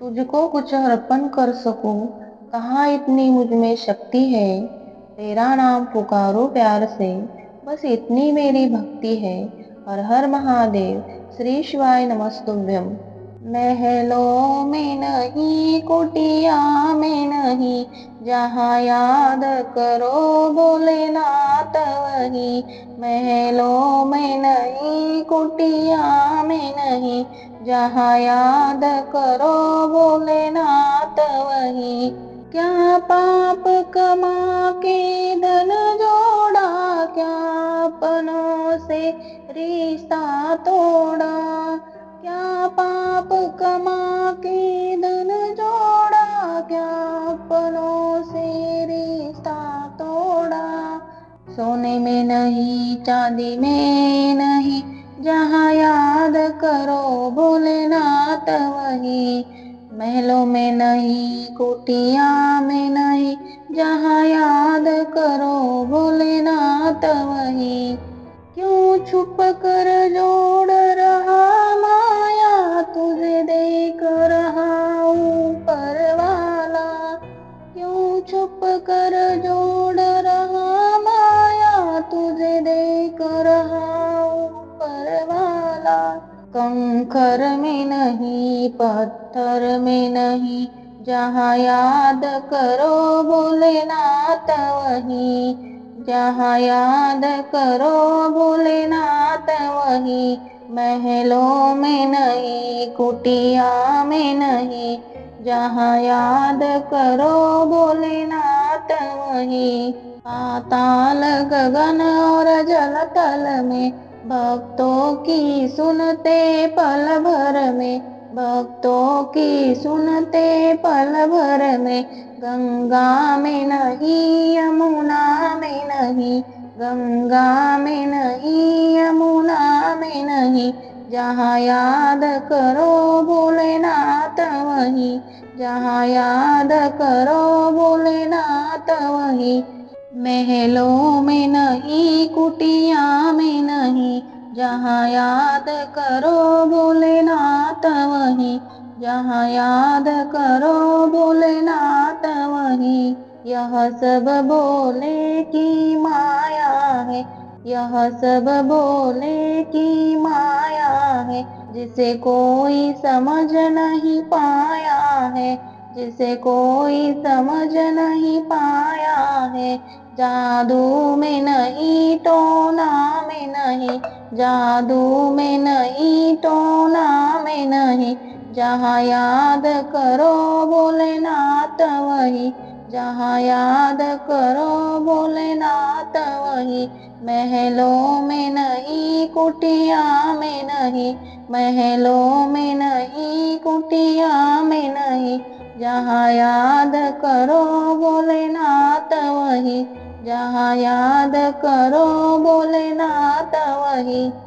तुझको कुछ अर्पण कर सकूँ? कहाँ इतनी मुझमें शक्ति है? तेरा नाम पुकारो प्यार से। बस इतनी मेरी भक्ति है। हर हर महादेव, श्री शिवाय नमस्तुभ्यम। महलों में नहीं, कुटिया में नहीं। जहाँ याद करो भोलेनाथ, वही महलों में नहीं, कुटिया में नहीं। जहाँ याद करो भोलेनाथ, वही क्या पाप कमा के धन जोड़ा, क्या अपनों से रिश्ता तोड़ा। क्या पाप कमा के धन जोड़ा? क्या अपनों से रिश्ता तोड़ा? सोने में नहीं, चांदी में नहीं, जहाँ याद करो भोलेनाथ, वही महलों में नहीं कुटिया में नहीं, जहाँ याद करो भोलेनाथ, वही क्यों छुप कर जोड़ तुझे देख रहा ऊपर वाला कंकर में नहीं, पत्थर में नहीं, जहाँ याद करो भोलेनाथ वही, जहाँ याद करो भोलेनाथ वही, महलों में नहीं, कुटिया में नहीं, जहाँ याद करो भोलेनाथ वही। पाताल गगन और जल तल में भक्तों की सुनते पल भर में, भक्तों की सुनते पल भर में, गंगा में नहीं, यमुना में नहीं, गंगा में नहीं, यमुना में नहीं, जहाँ याद करो भोलेनाथ वही, जहाँ याद करो भोलेनाथ वही महलों में नहीं, कुटिया में नहीं, जहाँ याद करो भोलेनाथ वही, जहाँ याद करो भोलेनाथ वही, यह सब बोले की माया है, यह सब बोले की माया है, जिसे कोई समझ नहीं पाया है। जिसे कोई समझ नहीं पाया है। जादू में नहीं, टोना में नहीं। जादू में नहीं, टोना में नहीं। जहाँ याद करो भोलेनाथ, वही। जहाँ याद करो भोलेनाथ, वही। महलों में नहीं, कुटिया में नहीं। महलों में नहीं, कुटिया में नहीं। जहाँ याद करो भोलेनाथ वही। जहाँ याद करो भोलेनाथ वही।